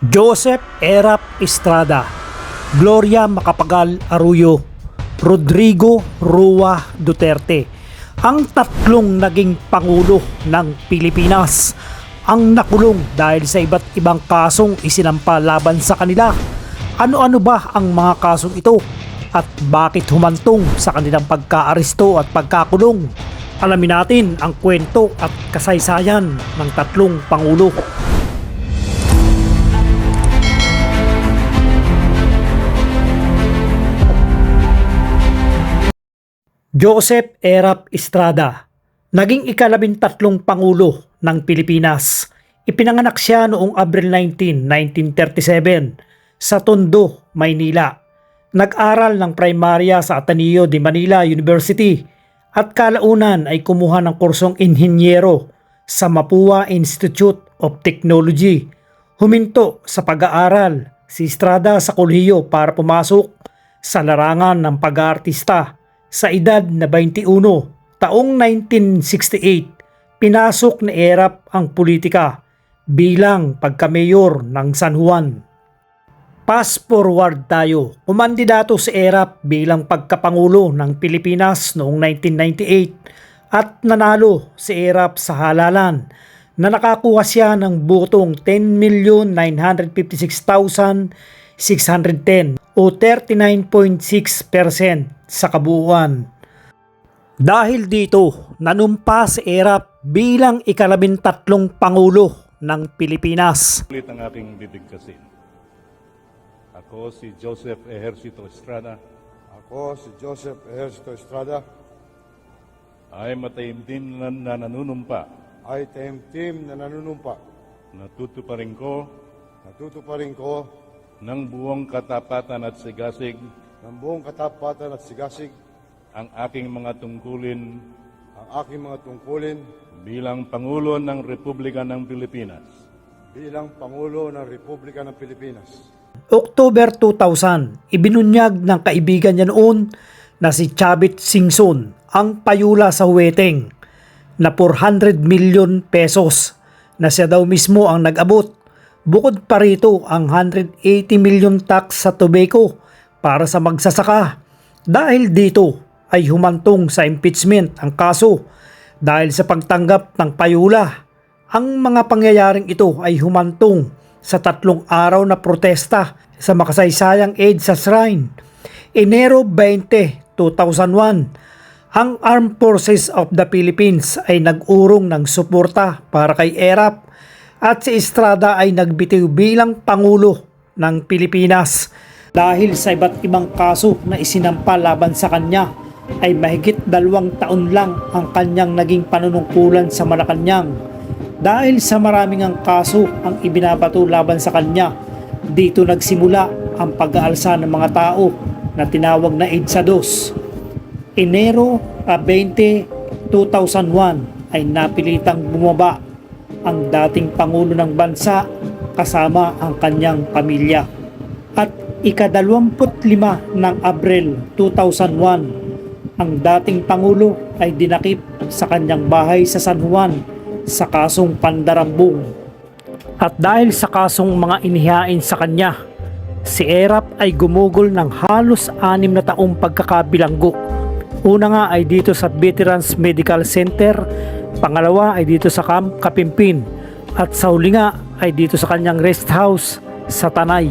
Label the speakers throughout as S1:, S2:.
S1: Joseph Erap Estrada, Gloria Macapagal Arroyo, Rodrigo Rua Duterte, ang tatlong naging pangulo ng Pilipinas ang nakulong dahil sa iba't ibang kasong isinampa laban sa kanila. Ano-ano ba ang mga kasong ito at bakit humantong sa kanilang pagkaaresto at pagkakulong? Alamin natin ang kwento at kasaysayan ng tatlong pangulo. Joseph Erap Estrada, naging ikalabintatlong Pangulo ng Pilipinas. Ipinanganak siya noong Abril 19, 1937 sa Tondo, Maynila. Nag-aral ng primarya sa Ateneo de Manila University at kalaunan ay kumuha ng kursong inhinyero sa Mapua Institute of Technology. Huminto sa pag-aaral si Estrada sa kolehiyo para pumasok sa larangan ng pag-aartista sa edad na 21, taong 1968, pinasok ni Erap ang politika bilang pagka-mayor ng San Juan. Fast forward tayo, kumandidato si Erap bilang pagkapangulo ng Pilipinas noong 1998 at nanalo si Erap sa halalan na nakakuha siya ng botong 10,956,610 o 39.6% sa kabuuan. Dahil dito, nanumpa si Erap bilang ikalabintatlong Pangulo ng Pilipinas.
S2: Ulit ang aking bibigkasin. Ako si Joseph Ejercito Estrada
S3: Ako si Joseph Ejercito Estrada,
S2: ay mataimtim na, na nanunumpa.
S3: ay team-team na nanunumpa.
S2: Natutuparin ko
S3: Natutuparin ko
S2: ng buong katapatan at sigasig
S3: ng buong katapatan at sigasig
S2: ang aking mga tungkulin
S3: ang aking mga tungkulin
S2: bilang Pangulo ng Republika ng Pilipinas.
S3: bilang Pangulo ng Republika ng Pilipinas.
S1: October 2000, ibinunyag ng kaibigan niya noon na si Chavit Singson ang payula sa Huweteng na 400 million pesos na siya daw mismo ang nag-abot. Bukod pa rito ang 180 million tax sa tobacco para sa magsasaka. Dahil dito ay humantong sa impeachment ang kaso dahil sa pagtanggap ng payula. Ang mga pangyayaring ito ay humantong sa tatlong araw na protesta sa makasaysayang EDSA Shrine. Enero 20, 2001, ang Armed Forces of the Philippines ay nag-urong ng suporta para kay ERAP at si Estrada ay nagbitiw bilang Pangulo ng Pilipinas dahil sa iba't ibang kaso na isinampa laban sa kanya ay mahigit dalawang taon lang ang kanyang naging panunungkulan sa Malacanang dahil sa maraming ang kaso ang ibinabato laban sa kanya, dito nagsimula ang pag-aalsa ng mga tao na tinawag na EDSA 2. Enero ah, 20, 2001 ay napilitang bumaba ang dating Pangulo ng Bansa kasama ang kanyang pamilya. At ikadalawamput lima ng Abril 2001, ang dating Pangulo ay dinakip sa kanyang bahay sa San Juan sa kasong pandarambong. At dahil sa kasong mga inihain sa kanya, si Erap ay gumugol ng halos anim na taong pagkakabilanggo. Una nga ay dito sa Veterans Medical Center, pangalawa ay dito sa Camp Kapimpin, at sa huli nga ay dito sa kanyang rest house sa Tanay.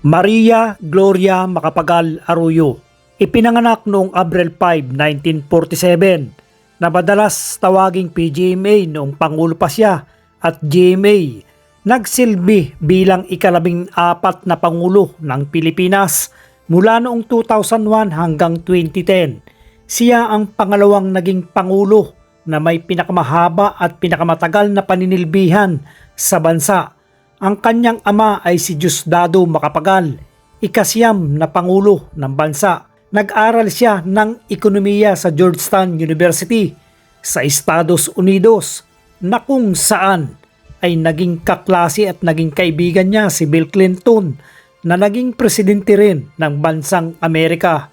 S1: Maria Gloria Macapagal Arroyo Ipinanganak noong Abril 5, 1947 na madalas tawaging PGMA noong Pangulo pa siya at GMA. Nagsilbi bilang ikalabing apat na Pangulo ng Pilipinas mula noong 2001 hanggang 2010. Siya ang pangalawang naging Pangulo na may pinakamahaba at pinakamatagal na paninilbihan sa bansa. Ang kanyang ama ay si Diosdado Macapagal, ikasyam na Pangulo ng bansa. Nag-aral siya ng ekonomiya sa Georgetown University sa Estados Unidos na kung saan ay naging kaklase at naging kaibigan niya si Bill Clinton na naging presidente rin ng bansang Amerika.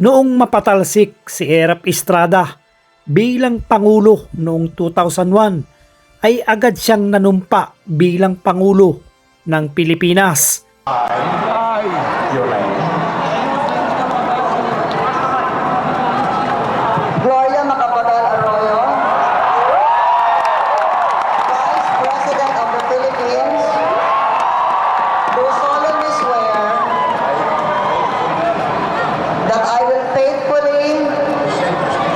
S1: Noong mapatalsik si Erap Estrada bilang Pangulo noong 2001 ay agad siyang nanumpa bilang Pangulo ng Pilipinas.
S4: Gloria Macapagal Arroyo, Vice President of the Philippines, do solemnly swear that I will faithfully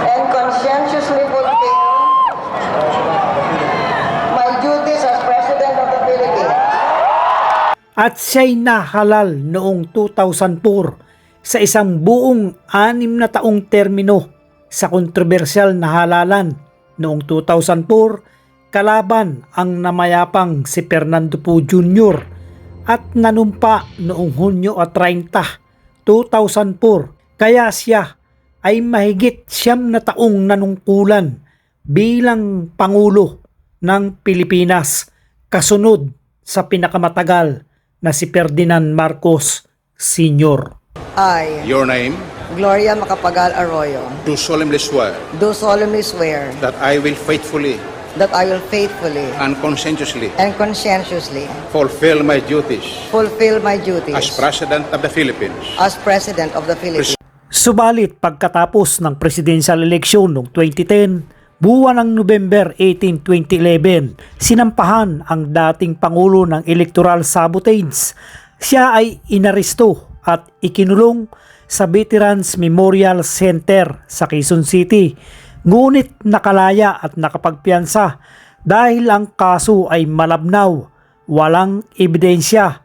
S4: and conscientiously fulfill my duties as President of the Philippines.
S1: At siya'y nahalal noong 2004 sa isang buong anim na taong termino sa kontrobersyal na halalan noong 2004 kalaban ang namayapang si Fernando Po Jr. at nanumpa noong Hunyo at 30, 2004 kaya siya ay mahigit siyam na taong nanungkulan bilang Pangulo ng Pilipinas kasunod sa pinakamatagal na si Ferdinand Marcos Sr.
S4: I,
S5: Your name,
S4: Gloria Macapagal Arroyo,
S5: do solemnly swear
S4: do solemnly swear
S5: that I will faithfully
S4: that I will faithfully
S5: and conscientiously
S4: and conscientiously
S5: fulfill my duties
S4: fulfill my duties
S5: as President of the Philippines
S4: as President of the Philippines.
S1: Subalit pagkatapos ng presidential election noong 2010, buwan ng November 18, 2011, sinampahan ang dating Pangulo ng Electoral Sabotage. Siya ay inaresto at ikinulong sa Veterans Memorial Center sa Quezon City. Ngunit nakalaya at nakapagpiansa dahil ang kaso ay malabnaw, walang ebidensya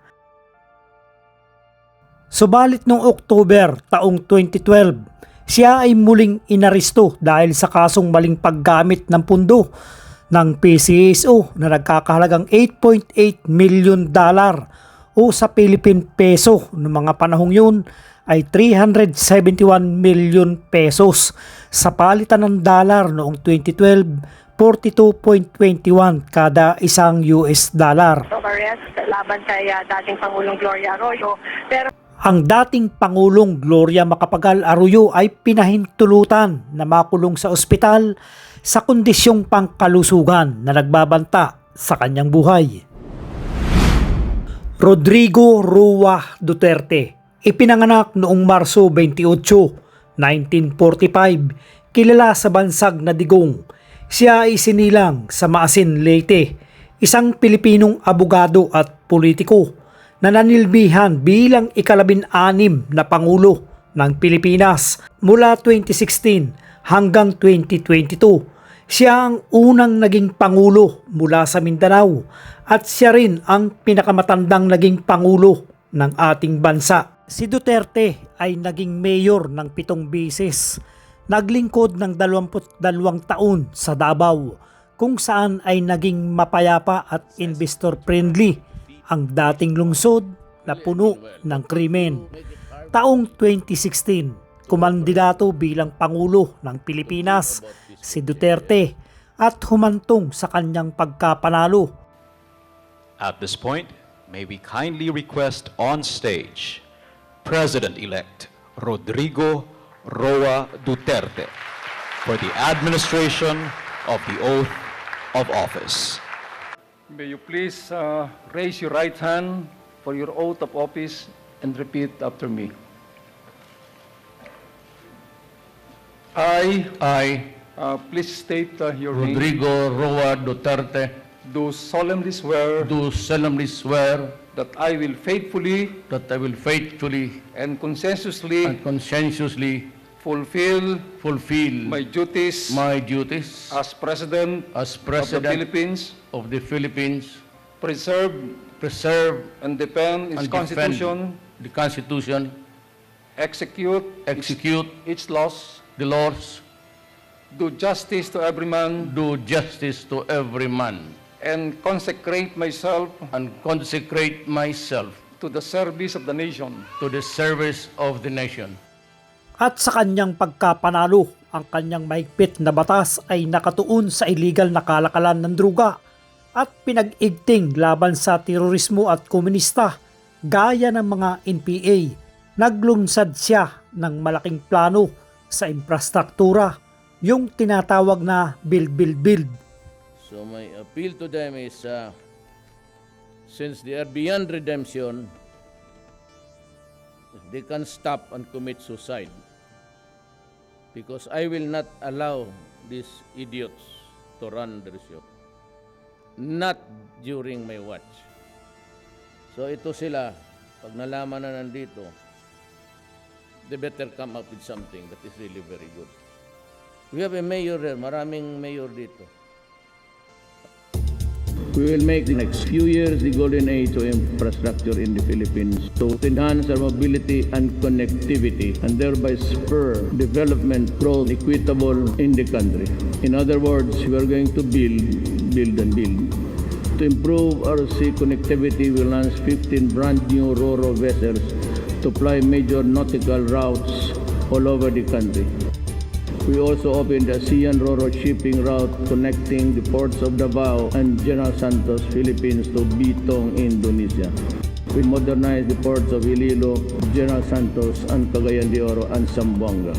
S1: Subalit noong October taong 2012, siya ay muling inaresto dahil sa kasong maling paggamit ng pundo ng PCSO na nagkakahalagang 8.8 million dollar o sa Philippine peso noong mga panahong yun ay 371 million pesos. Sa palitan ng dollar noong 2012, 42.21 kada isang US dollar.
S6: of arrest laban kay ah, dating Pangulong Gloria Arroyo. Pero
S1: Ang dating Pangulong Gloria Macapagal Arroyo ay pinahintulutan na makulong sa ospital sa kondisyong pangkalusugan na nagbabanta sa kanyang buhay. Rodrigo Rua Duterte ipinanganak noong Marso 28, 1945, kilala sa bansag na digong. Siya ay sinilang sa Maasin, Leyte, isang Pilipinong abogado at politiko na nanilbihan bilang ikalabin-anim na Pangulo ng Pilipinas mula 2016 hanggang 2022. Siya ang unang naging Pangulo mula sa Mindanao at siya rin ang pinakamatandang naging Pangulo ng ating bansa. Si Duterte ay naging mayor ng pitong bisis. Naglingkod ng 22 taon sa Davao kung saan ay naging mapayapa at investor friendly ang dating lungsod na puno ng krimen. Taong 2016, kumandidato bilang Pangulo ng Pilipinas si Duterte at humantong sa kanyang pagkapanalo.
S7: At this point, may we kindly request on stage President-elect Rodrigo Roa Duterte for the administration of the oath of office.
S8: May you please uh, raise your right hand for your oath of office and repeat after me. I,
S9: I,
S8: uh, please state uh, your name,
S9: Rodrigo Roa Duterte,
S8: do solemnly swear
S9: do solemnly swear
S8: that I will faithfully
S9: that I will faithfully
S8: and conscientiously
S9: and conscientiously
S8: fulfill
S9: fulfill
S8: my duties
S9: my duties
S8: as President
S9: as
S8: of the
S9: President
S8: Philippines,
S9: of the Philippines,
S8: preserve
S9: preserve
S8: and defend its
S9: and
S8: Constitution,
S9: defend the Constitution,
S8: execute its-
S9: execute
S8: its laws,
S9: the laws,
S8: do justice to every man,
S9: do justice to every man,
S8: and consecrate myself
S9: and consecrate myself
S8: to the service of the nation.
S9: to the service of the nation.
S1: At sa kanyang pagkapanalo, ang kanyang mahigpit na batas ay nakatuon sa illegal na kalakalan ng druga at pinag-igting laban sa terorismo at komunista gaya ng mga NPA. Naglunsad siya ng malaking plano sa infrastruktura, yung tinatawag na build, build, build.
S9: So my appeal to them is, uh, since they are beyond redemption, they can stop and commit suicide. Because I will not allow these idiots to run the show. Not during my watch. So ito sila, pag nalaman na nandito, they better come up with something that is really very good. We have a mayor there, maraming mayor dito. We will make the next few years the golden age of infrastructure in the Philippines to enhance our mobility and connectivity and thereby spur development growth equitable in the country. In other words, we are going to build, build and build. To improve our sea connectivity, we launch 15 brand new RoRo vessels to ply major nautical routes all over the country. We also opened the ASEAN RoRo shipping route connecting the ports of Davao and General Santos, Philippines to Bitong, Indonesia. We modernized the ports of Iloilo, General Santos, and Cagayan de Oro and Zamboanga.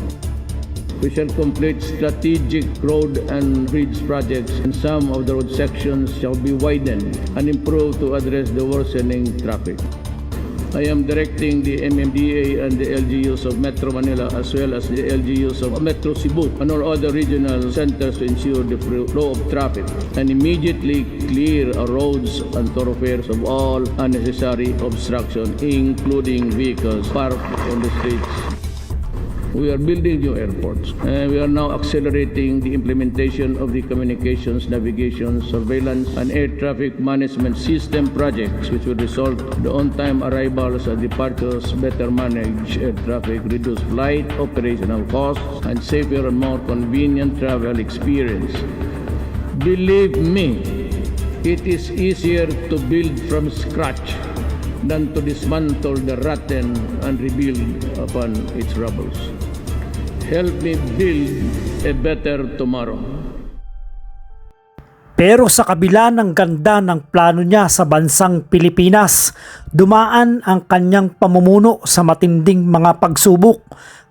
S9: We shall complete strategic road and bridge projects and some of the road sections shall be widened and improved to address the worsening traffic. I am directing the MMDA and the LGUs of Metro Manila as well as the LGUs of Metro Cebu and all other regional centers to ensure the flow of traffic and immediately clear our roads and thoroughfares of all unnecessary obstruction, including vehicles parked on the streets. We are building new airports and we are now accelerating the implementation of the communications, navigation, surveillance, and air traffic management system projects which will result the on-time arrivals and departures, better manage air traffic, reduce flight operational costs, and safer and more convenient travel experience. Believe me, it is easier to build from scratch than to dismantle the rotten and rebuild upon its rubbles. Help me build a better tomorrow.
S1: Pero sa kabila ng ganda ng plano niya sa bansang Pilipinas, dumaan ang kanyang pamumuno sa matinding mga pagsubok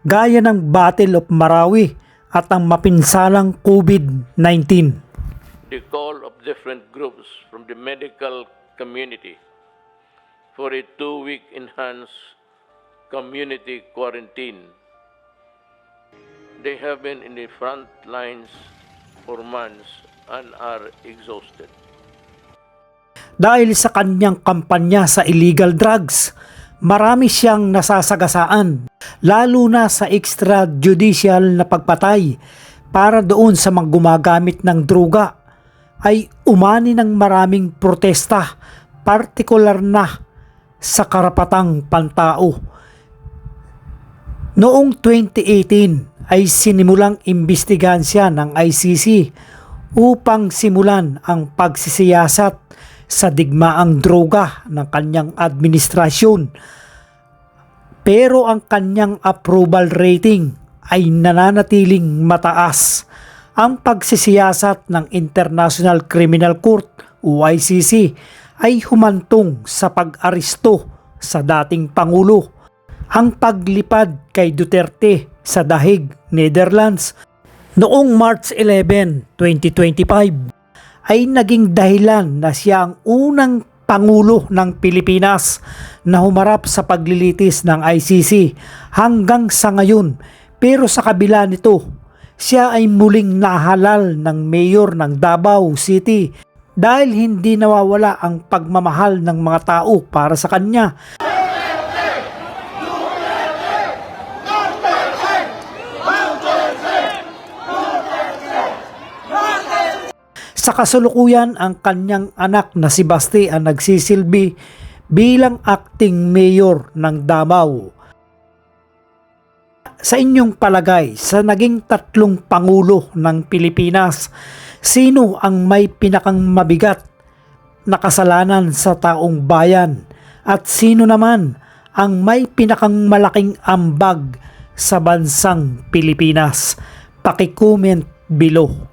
S1: gaya ng Battle of Marawi at ang mapinsalang COVID-19.
S9: The call of different groups from the medical community for a two-week enhanced community quarantine. They have been in the front lines for months and are exhausted.
S1: Dahil sa kanyang kampanya sa illegal drugs, marami siyang nasasagasaan, lalo na sa extrajudicial na pagpatay para doon sa mga gumagamit ng droga ay umani ng maraming protesta, partikular na sa karapatang pantao. Noong 2018 ay sinimulang imbestigahan siya ng ICC upang simulan ang pagsisiyasat sa digmaang droga ng kanyang administrasyon. Pero ang kanyang approval rating ay nananatiling mataas. Ang pagsisiyasat ng International Criminal Court o ICC ay humantong sa pag-aristo sa dating Pangulo. Ang paglipad kay Duterte sa dahig Netherlands noong March 11, 2025 ay naging dahilan na siya ang unang Pangulo ng Pilipinas na humarap sa paglilitis ng ICC hanggang sa ngayon. Pero sa kabila nito, siya ay muling nahalal ng mayor ng Davao City dahil hindi nawawala ang pagmamahal ng mga tao para sa kanya. Sa kasalukuyan, ang kanyang anak na si Basti ang nagsisilbi bilang acting mayor ng Davao. Sa inyong palagay, sa naging tatlong pangulo ng Pilipinas, sino ang may pinakang mabigat na kasalanan sa taong bayan at sino naman ang may pinakang malaking ambag sa bansang Pilipinas? Pakicomment below.